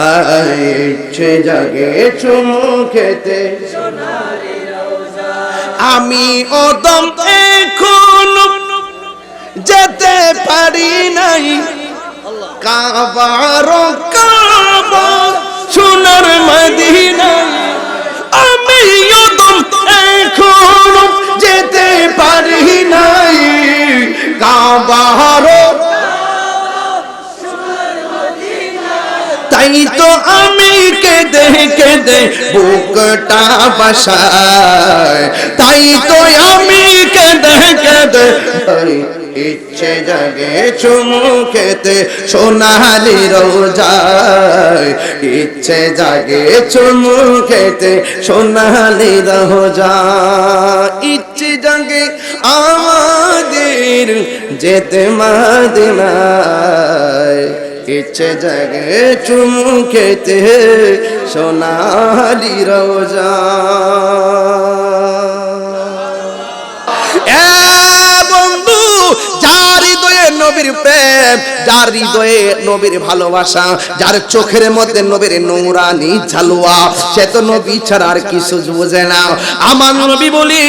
ইচ্ছে জাগে চুমু খেতে। আমি ওদম এখন যেতে পারি নাই। কাবার কাবা সোনার মদিনা আমি ওদম এখন যেতে পারি নাই। কাবার তাই তো আমি কেঁদে কেঁদে বুকটা বাসায়। তাই তো আমি কেঁদে কেঁদে ইচ্ছে জাগে চুমু খেতে সোনালি রোজায়। ইচ্ছে জাগে চুমু খেতে সোনালি রোজা ইচ্ছে জাগে আমাদের যেতে মাদিনায়। ইচ্ছে জাগে চুমু খেতে সোনালি রোজা নবীর প্রেম, যার হৃদয়ে নবীর ভালোবাসা, যার চোখের মধ্যে নবীর নোংরানি ঝালুয়া, সে তো নবী ছাড়া আর কিছু বুঝে না। আমার নবী বলি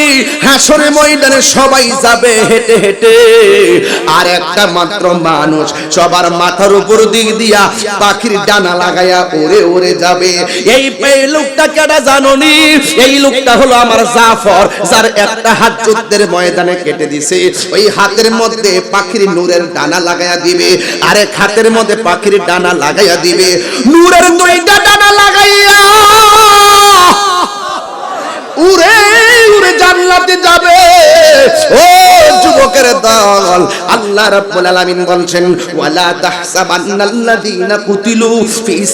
হাসরে ময়দানে সবাই যাবে হেঁটে হেঁটে। আর একটা মাত্র মানুষ, সবার মাথার উপর দিক দিয়া পাখির ডানা লাগাইয়া উড়ে উড়ে যাবে। এই এই লোকটা কেডা জাননি? এই লোকটা হলো আমার জাফর, যার একটা হাত যুদ্ধের ময়দানে কেটে দিছে। ওই হাতের মধ্যে পাখির নূরের ডানা লাগাইয়া দিবে আরে হাতের মধ্যে পাখির ডানা লাগাইয়া দিবে। নূরের দুইটা ডানা লাগাইয়া উড়ে উড়ে জান্নাতে যাবে। ও যুবকের দল, আল্লাহ রাব্বুল আলামিন ওয়ালা কুতিলু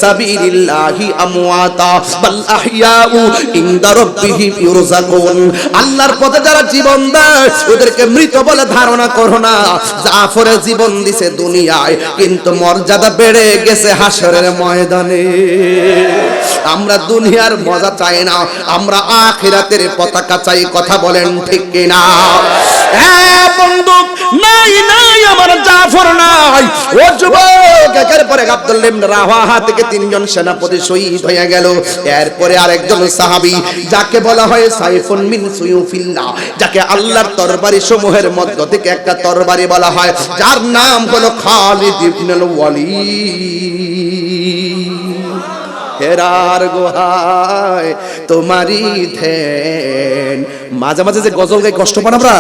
সাবিলিল্লাহি আমওয়াতা, বাল আহইয়াউ ইনদা রাব্বিহিম ইরযাকুন আল্লাহর পথে যারা জীবন দেয়, ওদেরকে মৃত বলে ধারণা করো না। জাফরে জীবন দিছে দুনিয়ায়, কিন্তু মর্যাদা বেড়ে গেছে হাসরের ময়দানে। আমরা দুনিয়ার মজা চাই না, আমরা আখিরাতের পতাকা চাই কথা বলেন ঠিক কিনা? হ্যাঁ নাই ইবনে তিনজন সেনাপতি হয়ে গেল। এরপরে যাকে বলা হয় সাইফুন যাকে আল্লাহর তরবারি সমূহের মধ্য থেকে একটা তরবারি বলা হয়। যার নাম হলো খালিদ ইবনুল ওয়ালিদ। হেরার গোহায় তোমারই ধ্যান। মাঝে মাঝে যে গজল গাই, কষ্ট পান আমরা?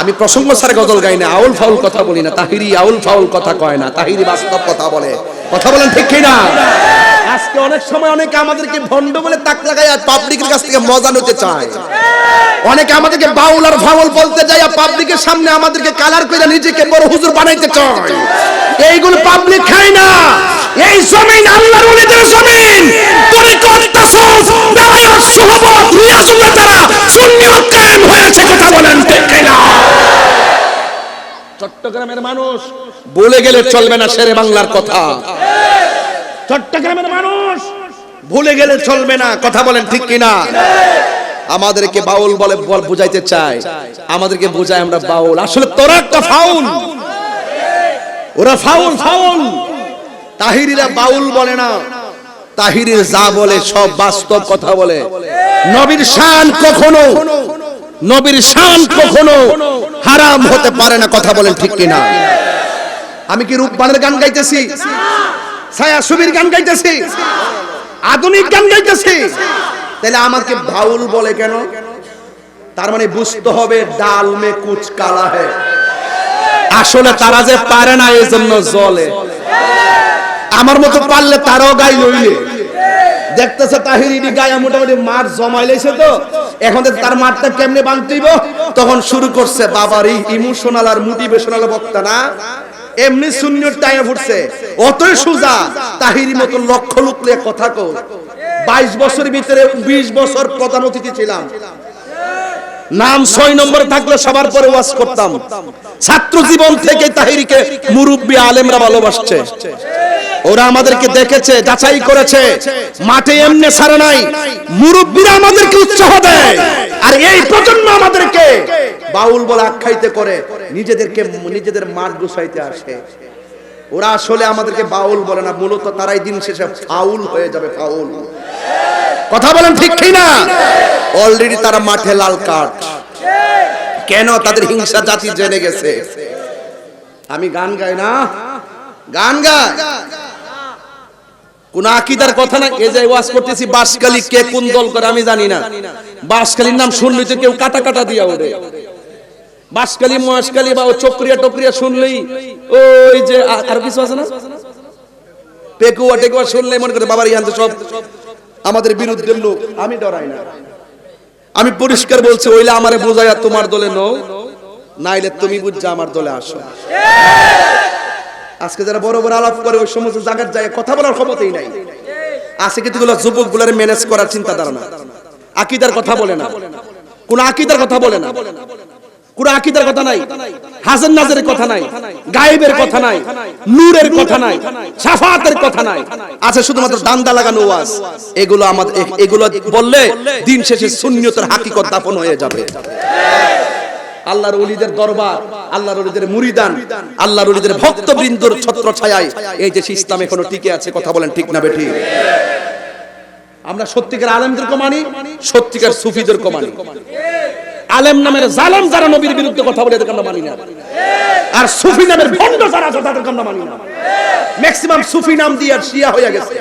আমি প্রসঙ্গ সারে গজল গাই না, আউল ফাউল কথা বলি না, তাহিরি আউল ফাউল কথা কয় না, তাহিরি বাস্তব কথা বলে। কথা বলেন ঠিক কি না আজকে অনেক সময় অনেকে আমাদেরকে ভণ্ড বলে তাক লাগায় আর পাবলিকের কাছ থেকে মজা নিতে চায়। অনেকে আমাদেরকে বাউল আর ফাউল বলতে যায় আর পাবলিকের সামনে আমাদেরকে কালার করে নিজেকে বড় হুজুর বানাইতে চায়। এইগুলো পাবলিক খায় না। এই জমিন আল্লাহর ওলিদের জমিন। তোরে করতাছস দাঁড়ায় সহবত রিয়াজুল্লাহ দ্বারা সুন্নিয়ত কায়েম হয়েছে কথা বলেন ঠিক কিনা? চট্টগ্রামের মানুষ বলে গেলে চলবে না শেরে বাংলার কথা। চট্টগ্রামের মানুষ। ভুলে গেলে চলবে না, কথা বলেন ঠিক কিনা? আমাদেরকে বাউল বলে বুঝাইতে চায়। আমাদেরকে বোঝায় আমরা বাউল। আসলে তোরা একটা ফাউল। ওরা ফাউল ফাউল। তাহিরিরা বাউল বলে না। তাহিরির যা বলে, সব বাস্তব কথা বলে। নবীর শান কখনো, নবীর শান কখনো হারাম হতে পারে না, কথা বলেন ঠিক কিনা? আমি কি রূপবানের গান গাইতেছি? ছায়া সুবীর গান গাইতেছি। আধুনিক গান গাইতেছি। তাহলে আমাকে বাউল বলে কেন? তার মানে বুঝতে হবে ডাল মে কুচ কালা হে। আসলে তারা যে পারে না এই জন্য জলে। আমার মতো পারলে তারাও গাই লইলে। দেখতেছে তাহিরিনি গায়ে মোটামুটি মাঠ জমাই তো। এখন তার মাঠটা কেমনে বানতেইব তখন শুরু করছে বাবার ইমোশনাল আর মোটিভেশনাল বক্তা না। এমনি শূন্যর টাইম ফুটছে। অতই সুজা, তাহির মতো লক্ষ লুকলে কথা কো বাইশ বছরের ভিতরে বিশ বছর প্রধান অতিথি ছিলাম। নাম ছয় নম্বরে থাকলে সবার পরে ওয়াজ করতাম। ছাত্র জীবন থেকে তাহিরিকে মুরব্বী আলেমরা ভালোবাসছে। ওরা আমাদেরকে দেখেছে, যাচাই করেছে। মাঠে এমনি ছাড়া নাই। মুরব্বীরা আমাদেরকে উৎসাহ দেয়। আর এই প্রজন্ম আমাদেরকে বাউল বলে আখ্যায়িত করে, নিজেদেরকে, নিজেদের মাঠ গুছাইতে আসে। ওরা আসলে আমাদেরকে বাউল বলে না, মূলত তারাই দিন শেষে ফাউল হয়ে যাবে, ফাউল। কথা বলেন ঠিক কি না অলরেডি তারা মাঠে লাল কাঠ কেন তাদের হিংসা জাতি জেনে গেছে? আমি গান গাই না। গান গাই। কোন আকিদার কথা না এ যে ওয়াজ করতেছি বাসকালী কে কোন দল করে আমি জানি না। বাসকালীর নাম শুনলি তো কেউ কাটা কাটা দিয়া ওরে বাসকালী মহাসকালী বা চক্রিয়া টক্রিয়া শুনলেই ওই যে আর কিছু আছে না? পেকুয়া টেকুয়া শুনলে মনে করে বাবার ইয়ান্তে সব আমাদের বিরুদ্ধে লোক। আমি ডরাই না। আমি পরিষ্কার বলছি, ওইলে আমারে বোঝাইয়া তোমার দলে নও, নাইলে তুমি বুঝছা আমার দলে আসো। আজকে যারা বড় বড় আলাপ করে, ওই সমস্ত জায়গার যায় কথা বলার ক্ষমতাই নাই। আছে কিন্তু যুবকগুলার ম্যানেজ করার চিন্তা ধারা না আকিদার কথা বলে না। কোন আকিদার কথা বলে না। কোন আকিদার কথা নাই। হাসান নাজের কথা নাই। গায়েবের কথা নাই নূরের কথা নাই সাফাতের কথা নাই। আছে শুধুমাত্র দান্দা লাগানো ওয়াজ। এগুলো আমাদের এগুলো বললে দিন শেষে শূন্যতের হাকিকত দাফন হয়ে যাবে। আল্লাহর ওলিদের দরবার আল্লাহর ওলিদের মুরিদান আল্লাহর ওলিদের ভক্তবৃন্দর ছত্র ছায়ায় এই যে ইসলাম এখনও টিকে আছে কথা বলেন ঠিক না বেঠি আমরা সত্যিকার আলেমদেরকে মানি সত্যিকার সুফিদেরকে মানি। আলেম নামের জালেম যারা নবীর বিরুদ্ধে কথা বলে, এদেরকে মানি না। আর সুফি নামের ভণ্ড যারা আছে, তাদেরকে আমরা মানি না। ম্যাক্সিমাম সুফি নাম দিয়ে শিয়া হয়ে গেছে।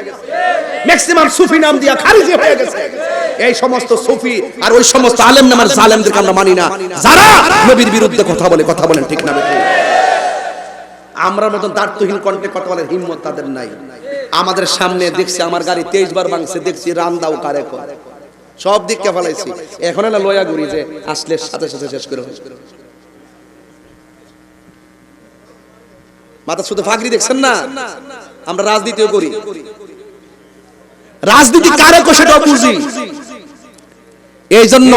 ম্যাক্সিমাম সুফি নাম দিয়া খারিজি হয়ে গেছে। এই সমস্ত সুফি আর ওই সমস্ত আলেম নামের জালেমদেরকে আমরা মানি না। যারা নবীর বিরুদ্ধে কথা বলে, কথা বলেন ঠিক না? আমরা মতন দার্থহীন কণ্ঠে কথা বলার হিম্মত তাদের নাই। আমাদের সামনে দেখছি, আমার গাড়ি তেইশ বার ভাঙছে, দেখছি রান্দাও কারে কর। সব দিককে ফেলাইছি। এখন না লয়া ঘুরি যে আসলে সাথে সাথে শেষ করে মাথা শুধু ফাগরি দেখছেন না? আমরা রাজনীতিও করি। রাজনীতি কারে কো সেটাও বুঝি? এই জন্য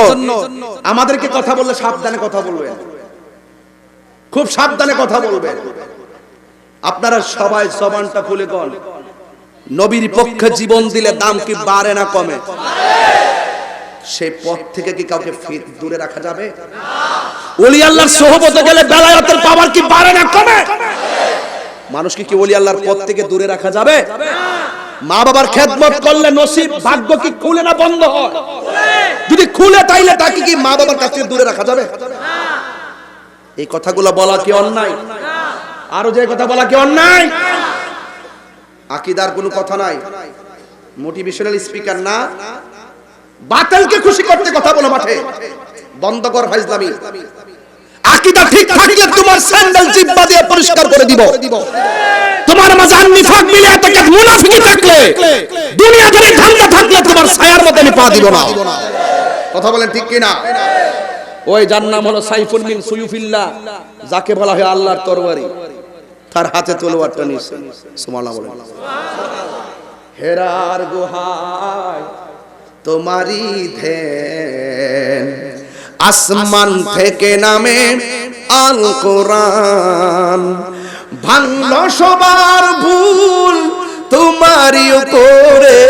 আমাদেরকে কথা বললে সাবধানে কথা বলবেন। খুব সাবধানে কথা বলবেন। আপনারা সবাই জবানটা খুলে কন নবীর পক্ষে জীবন দিলে দাম কি বাড়ে না কমে? সেই পথ থেকে কি কাউকে দূরে রাখা যাবে? ওলি আল্লাহর সোহবতে গেলে বেলায়েতের পাওয়ার কি বাড়ে না কমে? মানুষকে কি ওলি আল্লাহর পথ থেকে দূরে রাখা যাবে? মা বাবার খেদমত করলে নসিব ভাগ্য কি খুলে না বন্ধ হয়? যদি খুলে তাইলে তাকে কি মা বাবার কাছ থেকে দূরে রাখা যাবে? এই কথাগুলো বলা কি অন্যায়? আরও যে কথা বলা কি অন্যায়? আকিদার কোনো কথা নাই। মোটিভেশনাল স্পিকার না। বাতিলকে খুশি করতে কথা বলো মাঠে। বন্ধ কর ফাইজলামি। আকিদা ঠিক থাকলে তোমার স্যান্ডেল জিব্বা দিয়ে পরিষ্কার করে দিব। তোমার মাঝে নিফাক মিলে এত কাজ মুনাফিকি থাকলে, দুনিয়া ধরে ঠান্ডা থাকলে তোমার ছায়ার মধ্যে আমি পা দিব না। কথা বলেন ঠিক কিনা? ওই যার নাম হলো সাইফুল মিন সুয়ুফিল্লাহ, যাকে বলা হয় আল্লাহর তরবারি। তার হাতে তলোয়ারটা নিয়েছে। সুবহানাল্লাহ বলেন। হেরার গুহায় তোমারই ধ্যান। আসমান থেকে নামে আল কোরআন। ভাঙল সবার ভুল, তোমারই করে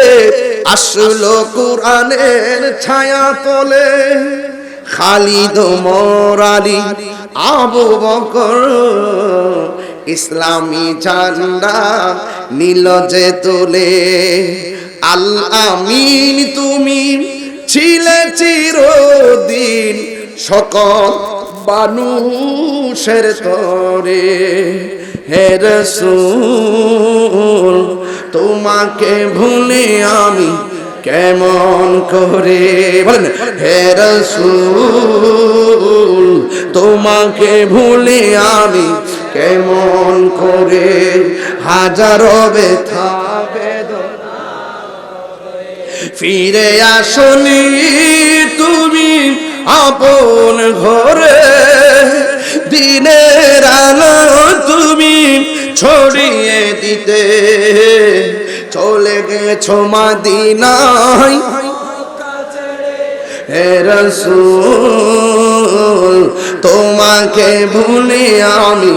আসলো কোরআনের ছায়া তোলে। খালিদ মোরালি আবু বকর, ইসলামী ঝান্ডা নীল যে তোলে। আল আমিন তুমি ছিলে চিরদিন সকল মানুষের তরে। হে রসুল, তোমাকে ভুলে আমি কেমন করে? বলেন, হে রসুল, তোমাকে ভুলে আমি কেমন করে? হাজারো ব্যথা বেদনা ফিরে আসনি তুমি আপন ঘরে। দিনের আলো তুমি ছড়িয়ে দিতে। চলে গেছো মাদিনায়। হে রসুল, তোমাকে ভুলে আমি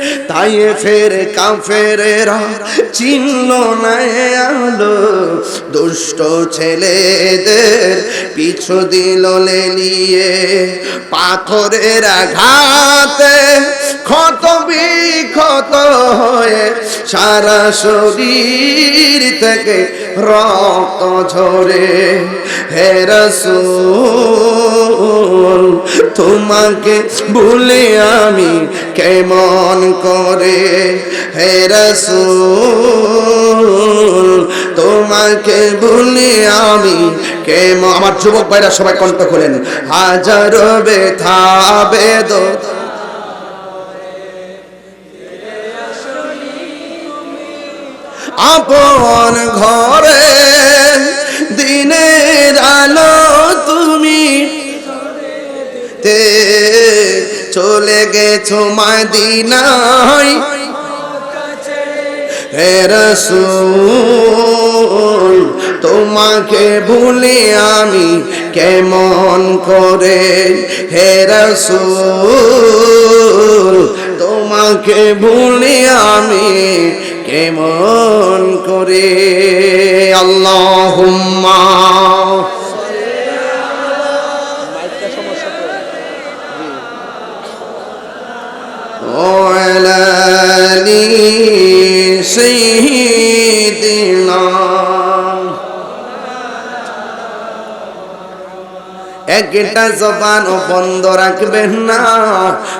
তাই ফের কাফেরেরা চিহ্ন নাই আলো। দুষ্ট ছেলেদের পিছু দিল নিয়ে পাথরের আঘাতে ক্ষত বিক্ষত হয়ে সারা শরীর থেকে রক্ত ঝরে। হে তোমাকে ভুলে আমি কেমন করে? হে তোমাকে ভুলে আমি কেমন আমার যুবক ভাইরা সবাই কণ্ঠ খোলেন। হাজার ব্যথা, বেদনা আপন ঘরে দিনের আলো তুমি তে চলে গেছো মাদিনায়। হে রসুল, তোমাকে ভুলে আমি কেমন করে? হে রসুল, তোমাকে ভুলে আমি কেমন করে আল্লাহ একটা জবান ও বন্ধ রাখবেন না।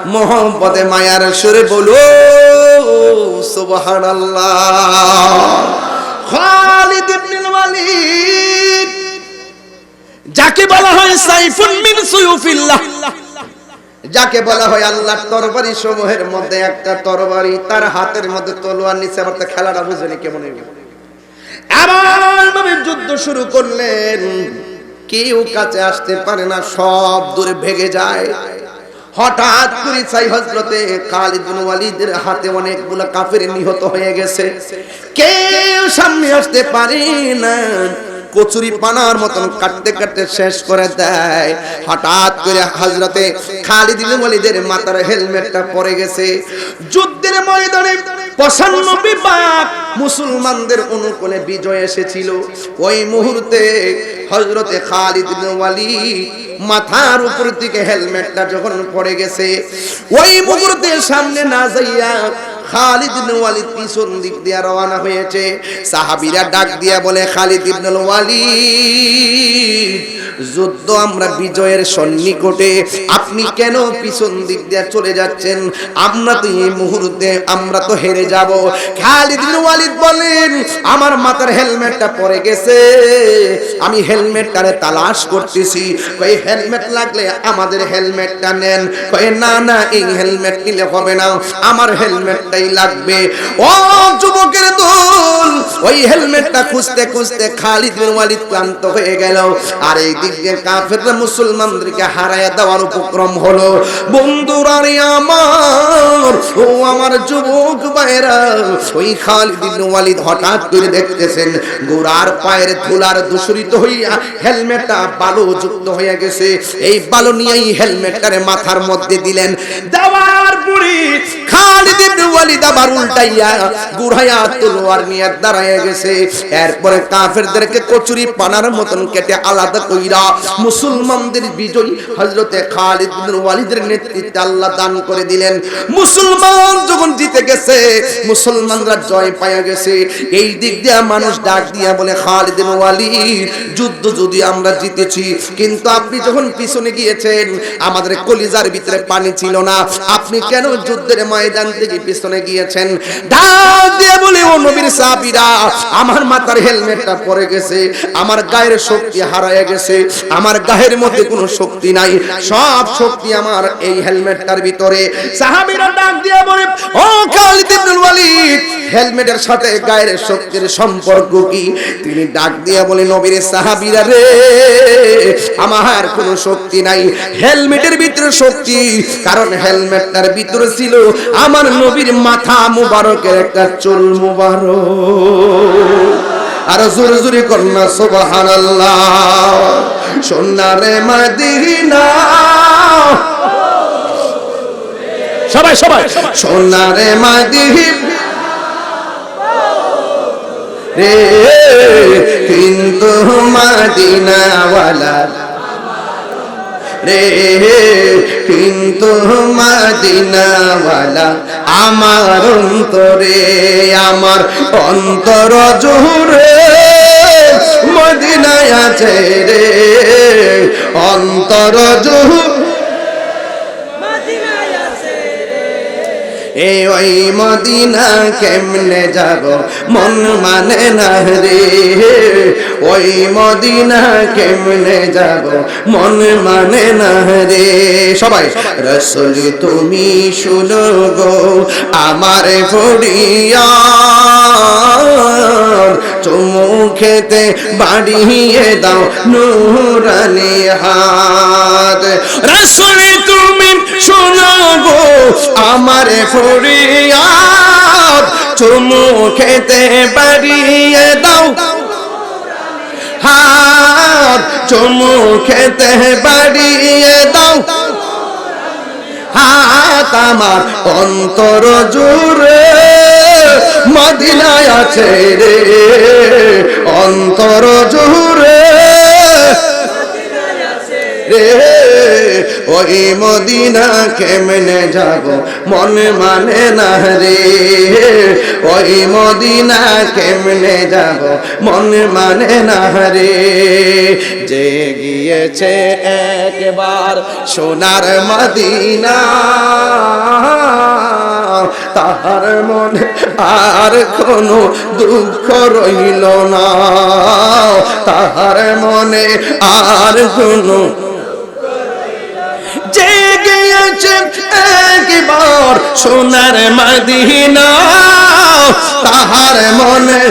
মোহাম্মদে মায়ার সুরে বলুন। ওয়ালিদ। যাকে বলা হয় সাইফুন মিন সুয়ুফিল্লাহ। যাকে বলা হয় আল্লাহর তরবারি সমূহের মধ্যে একটা তরবারি, তার হাতের মধ্যে তলোয়ার নিচে আবার তার খেলাটা বুঝেনি কেমন এমন ভাবে যুদ্ধ শুরু করলেন। কেউ কাছে আসতে পারে না, সব দূরে ভেগে যায়। হঠাৎ করে চাই হজরতে খালিদ বিন ওয়ালিদের হাতে অনেকগুলো কাফের নিহত হয়ে গেছে। কেউ সামনে আসতে পারে না। কচুরি পানার মতন কাটতে কাটতে শেষ করে দেয়। হঠাৎ করে হজরতে খালিদ বিন ওয়ালিদের মাথার হেলমেটটা পরে গেছে। যুদ্ধের ময়দানে পঁচানব্বই বাক মুসলমানদের অনুকূলে বিজয় এসেছিল। ওই মুহূর্তে হজরতে খালিদ মাথার উপর থেকে হেলমেটটা যখন পড়ে গেছে, ওই মুহূর্তে সামনে না যাইয়া খালিদ ইবনে পিছন দিক দিয়ে রওনা হয়েছে। সাহাবীরা ডাক দিয়া বলে, খালিদ ওয়ালিদ, যুদ্ধ আমরা বিজয়ের সন্নিকটে আপনি কেন পিছন দিক দিয়ে চলে যাচ্ছেন? আমরা তো এই মুহূর্তে, আমরা তো হেরে যাব। খালিদ ইবনে ওয়ালিদ বলেন, আমার মাথার হেলমেটটা পড়ে গেছে। আমি হেলমেটটারে তালাশ করতেছি। কই হেলমেট লাগলে আমাদের হেলমেটটা নেন। কই না না, এই হেলমেট নিলে হবে না। আমার হেলমেটটাই লাগবে। ও যুবকের দল, ওই হেলমেটটা খুঁজতে খুঁজতে খালিদ বিন ওয়ালিদ ক্লান্ত হয়ে গেল। আর এই দিক দিয়ে কাফেররা মুসলমানদেরকে হারায় দেওয়ার উপক্রম হলো। বন্ধুরারে আমার, ও আমার যুবক ভাইরা ওই খালিদ বিন ওয়ালিদ হঠাৎ করে দেখতেছেন গোড়ার পায়ের ধুলার দূষিত হইয়া হেলমেটটা বালু যুক্ত হয়ে গেছে। এই বালু নিয়েই হেলমেটটারে মাথার মধ্যে দিলেন। দেওয়ার খালিদ আবার উল্টাইয়া গুড়াইয়া তলোয়ার নিয়ে দাঁড়ায় গেছে। এরপরে কাফেরদেরকে কচুরি পানার মতন কেটে আলাদা কইরা মুসলমানদের হযরতে খালিদ ইবনে ওয়ালিদের নেতৃত্বে আল্লাহ দান করে দিলেন। মুসলমান যখন জিতে গেছে, মুসলমানরা জয় গেছে। এই দিক দিয়ে মানুষ ডাক দিয়া বলে, খালিদ ইবনে ওয়ালিদ, যুদ্ধ যদি আমরা জিতেছি, কিন্তু আপনি যখন পিছনে গিয়েছেন, আমাদের কলিজার ভিতরে পানি ছিল না। আপনি কেন যুদ্ধের ময়দান থেকে পিছনে গিয়েছেন ডাক দিয়ে বলে, ও নবীর সাহাবীরা, আমার মাথার হেলমেটটা পড়ে গেছে, আমার গায়ের শক্তি হারায় গেছে, আমার গায়ের মধ্যে কোনো শক্তি নাই, সব শক্তি আমার এই হেলমেটটার ভিতরে। সাহাবীরা ডাক দিয়ে বলে, ও খালিদ ইবনুল ওয়ালিদ হেলমেটের সাথে গায়ের শক্তির সম্পর্ক কি? তিনি ডাক দিয়ে বলে নবীর সাহাবীরা রে আমার কোনো শক্তি নাই। হেলমেটের ভিতরে শক্তি কারণ হেলমেটটার ভিতরে ছিল আমার নবীর মাথা মুবারকের একটা চুল মুবারক। আর জোরে জোরে কন্যা সুবহানাল্লাহ। সোনারে মদিনা। সবাই সবাই। সোনারে মদিনা। রে, কিন্তু মদিনাওয়ালা রে, কিন্তু মদিনাওয়ালা আমার অন্তরে, আমার অন্তর জুড়ে মদিনায় আছে রে, অন্তর জুড়ে এ ওই মদিনা কেমনে যাব? মন মানে না রে। ওই মদিনা কেমনে যাব? মন মানে না রে। সবাই, রসুল তুমি শুনো গো, আমার ফড়িয়া চুমু খেতে বাড়িয়ে দাও নুরানি হাত। রসুল তুমি শোনো গো, আমার ফরিয়াদ চুমু খেতে বাড়িয়ে দাও। হাত চুমু খেতে বাড়িয়ে দাও। হাত আমার অন্তর জুড়ে মদিনায় আছে রে। অন্তর জুড়ে রে। ওই মদিনা কেমনে যাব? মন মানে না রে। ওই মদিনা কেমনে যাব? মন মানে না রে। যে গিয়েছে একবার সোনার মদিনা, তাহার মনে আর কোনো দুঃখ রইল না। তাহার মনে আর কোনো গিয়েছে একবার সোনার মদিনা। তাহার মনে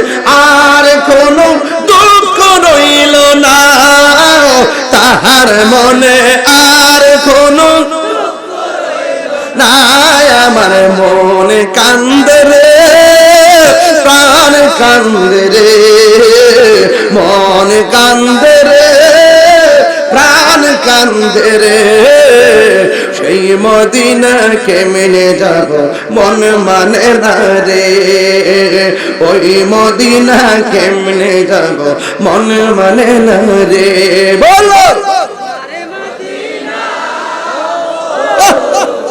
আর কোনো দুঃখ রইল না। তাহার মনে আর কোনো না আমার মন কান্দে রে, প্রাণ কান্দে রে, মন কান্দে রে, প্রাণ কান্দে রে। সেই মদিনা কেমনে যাব? মন মানে না রে। ওই মদিনা কেমনে যাব? মন মানে না রে। বলো!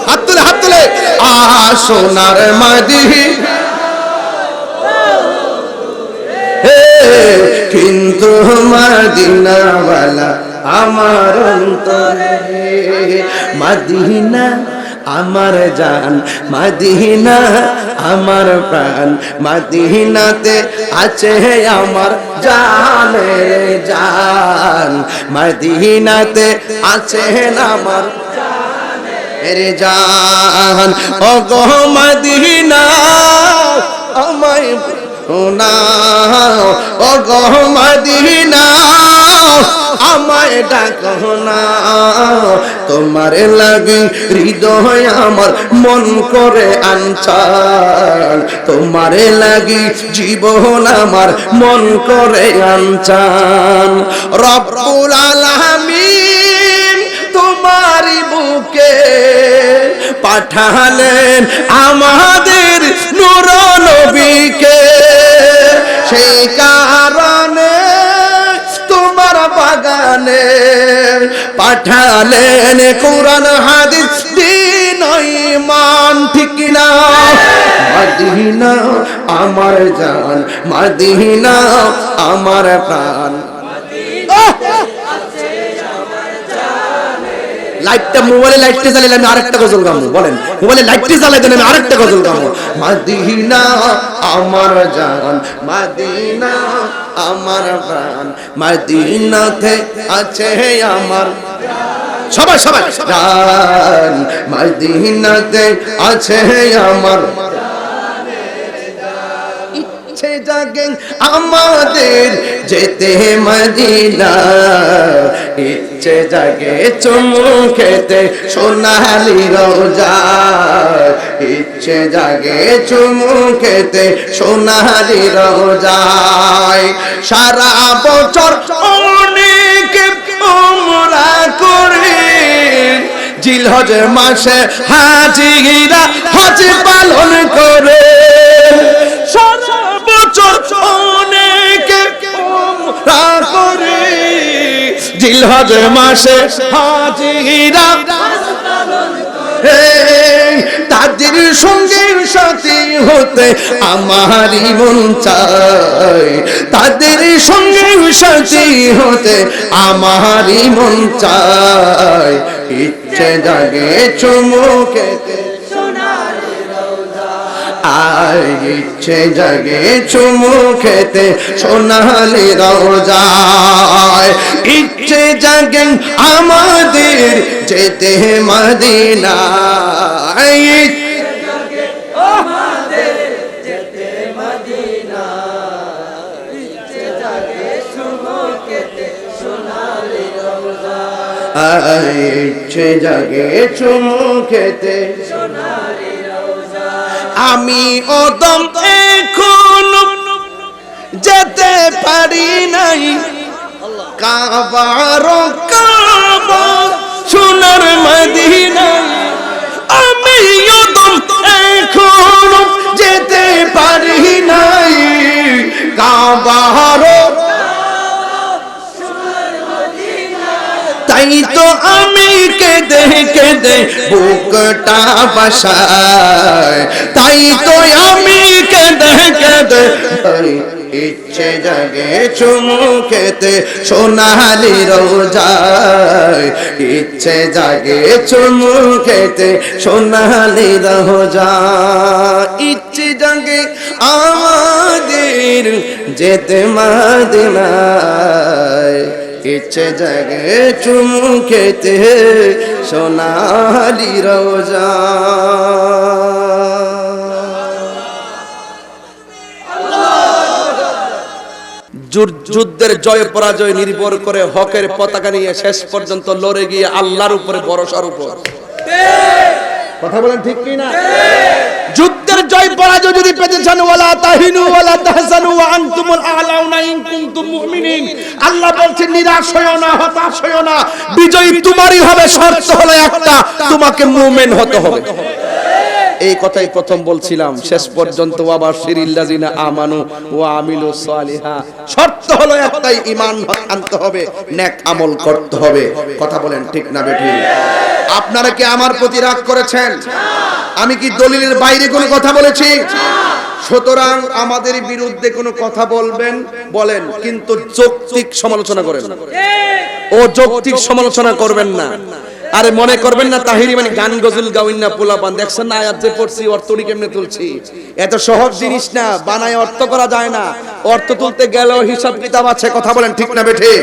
হাত তুলে হাত তুলে। আ, সোনার মাদি। হে, কিন্তু মদিনাওয়ালা আমার অন্তরে। মদিনা, আমার জান। মদিনা, আমার প্রাণ। মদিনাতে আছে আমার জানের জান। মদিনাতে আছে আমার রে জান। ও গো মদিনা, আমায় ও গো মদিনা আমায় ডাকো না। তোমার লাগে হৃদয় আমার মন করে আনচান তোমার লাগি জীবন আমার মন করে আনচান রব্বুল আলামিন তোমারি বুকে পাঠালেন আমাদের নূর নবীকে পাঠালেন কোরআন হাদিস ইমান ঠিক না মদিনা আমার জান মদিনা আমার প্রাণ। লাইটটা মোবাইলে লাইটটা জ্বালালে আমি আরেকটা গজল গামো বলেন। মোবাইলে লাইটটা জ্বালাই দেন আমি আরেকটা গজল গামো মাদিনা আমার জান মাদিনা আমার প্রাণ। মাদিনাতে আছে আমার সবাই সবাই। জান মাদিনাতে আছে আমার ইচ্ছে জাগে আমাদের যেতে মদিনা ইচ্ছে জাগে চুমু খেতে, সোনালি রোজা। ইচ্ছে জাগে চুমু খেতে, সোনালি রোজায়। সারা বছর অনেক ওমরা করে জিলহজ মাসে হাজিরা, হজ পালন করে। সারা বছর অনেকে ওমরা করে জিলহজ মাসে হাজিরা। তাদের সঙ্গে সাথী হতে আমারই মন চায়। তাদের সঙ্গে সাথী হতে আমারই মন চায়। ইচ্ছে জাগে চুমুকেতে আর ইচ্ছে জাগে চুমু খেতে, সোনালি রোজায় ইচ্ছে জাগে আমাদের যেতে মদিনায়। ইচ্ছে জাগে চুমু খেতে আমি ওদম এখন যেতে পারি নাই। কাবার কাবা সোনার মদিনায়। আমি ওদম এখন যেতে পারি নাই। কাবার তাই তো আমি কেঁদে কেঁদে বুকটা বাসায়। তাই তো আমি কেঁদে কেঁদে ইচ্ছে জাগে চুমু খেতে সোনালি রোজায়। ইচ্ছে জাগে চুমু খেতে সোনালি রোজা ইচ্ছে জাগে আমাদের যেতে মাদিনায়। ইচ্ছে জাগে চুমু খেতে সোনালি রোজা যুদ্ধের জয়, পরাজয় নির্ভর করে হকের পতাকা নিয়ে শেষ পর্যন্ত লড়ে গিয়ে আল্লাহর উপরে ভরসার উপর। কথা বলেন ঠিক কি না যুদ্ধের জয় পরাজয় যদি পেতে চান, ওয়ালা তাহিনু, ওয়ালা তাহজানু, ওয়া আনতুমুল আলাউনা ইন কুনতুম মুমিনিন। আল্লাহ বলছেন, নিরাশ হয়ো না, হতাশ হয়ো না। বিজয় তোমারই হবে, শর্ত হলো একটা, তোমাকে মুমিন হতে হবে। এই কথাই প্রথম বলছিলাম। শেষ পর্যন্ত আবার শিরিল্লাজিনা আমানু ও আমিলু সালিহা। শর্ত হলো একটাই ঈমান আনতে হবে নেক আমল করতে হবে। কথা বলেন ঠিক না বেঠিক আপনারা কি আমার প্রতি রাগ করেছেন? আমি কি দলিলের বাইরে কোনো কথা বলেছি? সুতরাং আমাদের বিরুদ্ধে কোনো কথা বলবেন বলেন কিন্তু যৌক্তিক সমালোচনা করেন। ও যৌক্তিক সমালোচনা করবেন না। আরে মনে করবেন না, তাহিরি মানে গান গজল গাউন না, পোলাপান। দেখছেন না, আয়াত যে পড়ছি অর্থটি কেমনে তুলছি? এত সহজ জিনিস না, বানায় অর্থ করা যায় না। অর্থ তুলতে গেলেও হিসাব কিতাব আছে, কথা বলেন ঠিক না বেঠে